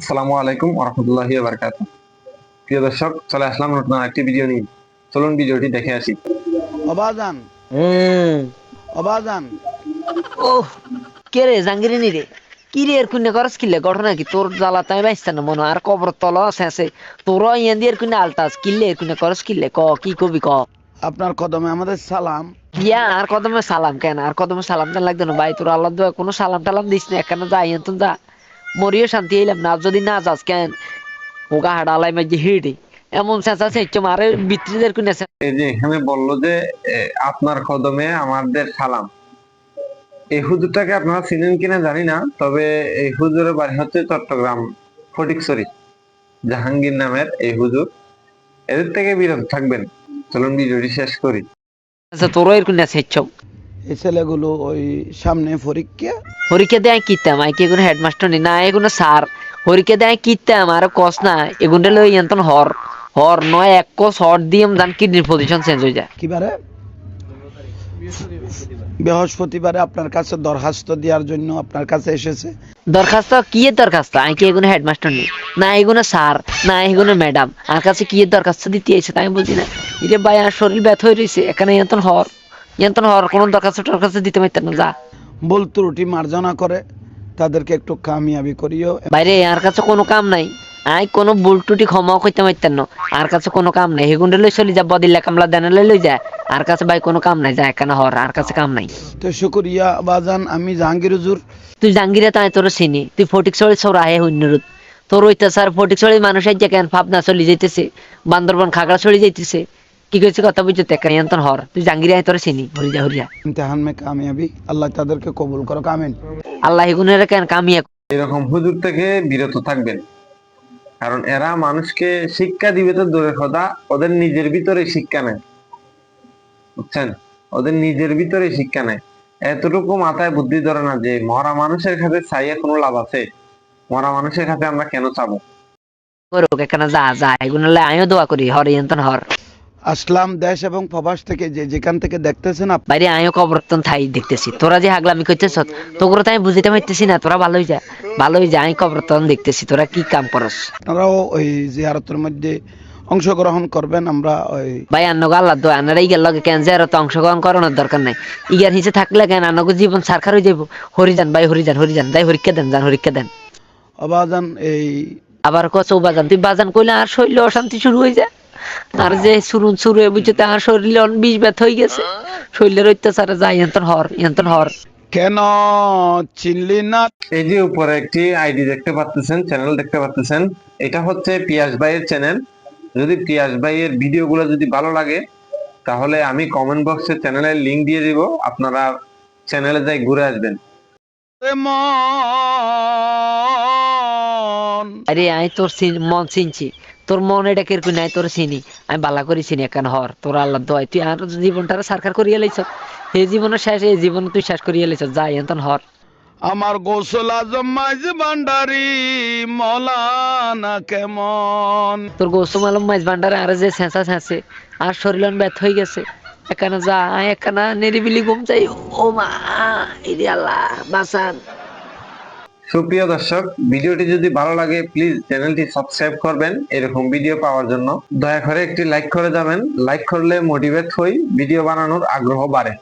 আসসালামু আলাইকুম রহমতুল্লাহি বারকাত প্রিয় দর্শক চলে আসলাম নতুন একটি ভিডিও নিয়ে। চলুন ভিডিওটি দেখে আসি। অবাজান। হুম। অবাজান। ও কে রে জাঙ্গিরিনি রে? কি রে এর কুন্নে করস কিলে? ঘটনা কি? তোর জ্বালা তাই বাইস্তা না মনে আর কবর তল শেষে তোর ইয়ান দিয়ে এর কুন্নে আলতাস কিলে এর কুন্নে করস কিলে? ক কি কবি ক? আপনার কদমে আমাদের সালাম। ইয়া আর কদমে সালাম কেন? আর কদমে সালাম কেন লাগতো না। ভাই তোর আল্লাহ কোনো সালাম টালাম দিস না। এখানে যা ইয়ান তুমি যা। মরিও শান্তি এলাম না যদি না যাস কেন? ওগা হাডালাই মাঝে হিড়ি। এমন চেঁচা চেঁচো মারে বিত্রীদের কুন্নে এই যে এখানে বলল যে আপনার কদমে আমাদের সালাম। এই হুজুরটাকে আপনারা চিনেন কিনা জানি না তবে এই হুজুরের বাড়ি হচ্ছে চট্টগ্রাম ফটিকছড়ি জাহাঙ্গীর নামের এই হুজুর। এদের থেকে বিরত থাকবেন। চলুন ভিডিওটি শেষ করি। আচ্ছা তোরও এর কুন্নে চেঁচো এই ছেলেগুলো ওই সামনে পরীক্ষা পরীক্ষা দেয় কিতাম আই কি এগুলো হেডমাস্টার নি? না এগুলো স্যার পরীক্ষা দেয় কিতাম আর কস না এগুলো লই এন্তন হর। হর নয় এক কস হর দিম জান কিডনির পজিশন চেঞ্জ হয়ে যায়। কিবারে? বৃহস্পতিবারে আপনার কাছে দরখাস্ত দেওয়ার জন্য আপনার কাছে এসেছে। দরখাস্ত কি দরখাস্ত? আই কি এগুলো হেডমাস্টার নেই না এগুলো স্যার না এগুলো ম্যাডাম আর কাছে কি দরখাস্ত দিতে এসে তাই বুঝি না। ইরে ভাই আর শরীর ব্যথ হয়ে রয়েছে এখানে হর। কোনো দরখাস্ত টরখাস্ত দিতে পারতেন না যা। ভুল ত্রুটি মার্জনা করে তাদেরকে একটু কামিয়াবি করিও। বাইরে আর কাছে কোনো কাম নাই। আই কোনো ভুল টুটি ক্ষমা করতে পারতেন না। আর কাছে কোনো কাম নাই। হেগুন্ডে লই চলি যা বদিল্লা কামলা দেনা লই যায় আর কাছে ভাই কোনো কাম নাই যা এখানে হর আর কাছে কাম নাই। তো শুক্রিয়া বাজান আমি জাহাঙ্গীর হুজুর। তুই জাঙ্গিরে তাই তোর চিনি। তুই ফটিক চড়ি সর আহে হুন্নরুত তোর অত্যাচার ফটিক চড়ি মানুষের যে কেন? ভাবনা চলি যাইতেছে। বান্দরবন খাগড়া চড়ি যাইতেছে। কি কইছে কথা বুঝতে তে নিয়ন্ত্রণ হর। তুই জাঙ্গিরে আয় তোর চিনি। হরিয়া হরিয়া। ইমতেহান মে কামিয়াবি। আল্লাহ তাদেরকে কবুল করো কামিন আল্লাহ হেগুনের কেন কামিয়া এরকম হুজুর থেকে বিরত থাকবেন। কারণ এরা মানুষকে শিক্ষা দিবে তো দূরের কথা ওদের নিজের ভিতরে শিক্ষা নেয়। বুঝছেন? ওদের নিজের ভিতরে শিক্ষা নেয়। এতটুকু মাথায় বুদ্ধি ধরে না যে মরা মানুষের কাছে চাইয়ে কোনো লাভ আছে। মরা মানুষের কাছে আমরা কেন চাবো? করুক এখানে যা যা এগুলো আমিও দোয়া করি। হর ইয়ন্তন হর। আসলাম দেশ এবং প্রবাস থেকে যে যেখান থেকে দেখতেছেন বাইরে আমিও কবরতন থাই দেখতেছি। তোরা যে হাগলামি করতেছ তোগুলো তো আমি বুঝতে পারতেছি না তোরা ভালোই যা ভালোই যা আমি কবরতন দেখতেছি তোরা কি কাম করস? আপনারাও ওই জিয়ারতের মধ্যে অংশগ্রহণ করবেন আমরা ওই ভাই আন্নগো আল্লাহ দো আনারা ইগার লগে কেন যে তো অংশগ্রহণ করানোর দরকার নাই। ইগার হিসে থাকলে কেন আন্নগো জীবন সারখার হয়ে যাব হরিজান ভাই হরিজান হরিজান তাই হরিক্ষা দেন যান হরিক্ষা দেন। অবাজান এই আবার কচৌ বাজান তুই বাজান কইলে আর শৈল অশান্তি শুরু হয়ে যায়। আর যে শুরু হয়ে বুঝছে তার শরীরে বিষ ব্যথ হয়ে গেছে। শরীরের অত্যাচারে যায় ইয়ন্তন হর ইয়ন্তন হর। কেন চিনলি না? এই যে উপরে একটি আইডি দেখতে পাচ্ছেন চ্যানেল দেখতে পাচ্ছেন এটা হচ্ছে পিয়াস ভাইয়ের চ্যানেল। যদি পিয়াস ভাইয়ের ভিডিওগুলো যদি ভালো লাগে তাহলে আমি কমেন্ট বক্সে চ্যানেলের লিংক দিয়ে দিব আপনারা চ্যানেলে যাই ঘুরে আসবেন। মন আরে আমি তোর চিন- মন চিনছি। তোর মন এটা কীরকম নাই তোর চিনি। আমি বালা করে চিনি একান হর। তোর আল্লাহ দয় তুই আর জীবনটারে সারখার করিয়া লাইছ। এই জীবনের শেষ এই জীবন তুই শেষ করিয়া লাইছ। যা এন্তন হর। আমার গোসল আজম মাইজ ভান্ডারি মলানা কেমন? তোর গৌসুম আলম মাইজ ভান্ডারে আর যে ছেঁচা ছেঁচে আর শরীর ব্যথ হয়ে গেছে। এখানে যা এখানে নিরিবিলি ঘুম চাই। ও মা ইরে আল্লাহ বাসান সুপ্রিয় দর্শক, ভিডিওটি যদি ভালো লাগে প্লিজ চ্যানেলটি সাবস্ক্রাইব করবেন। এরকম ভিডিও পাওয়ার জন্য। দয়া করে একটি লাইক করে যাবেন। লাইক করলে মোটিভেট হই ভিডিও বানানোর আগ্রহ বাড়ে।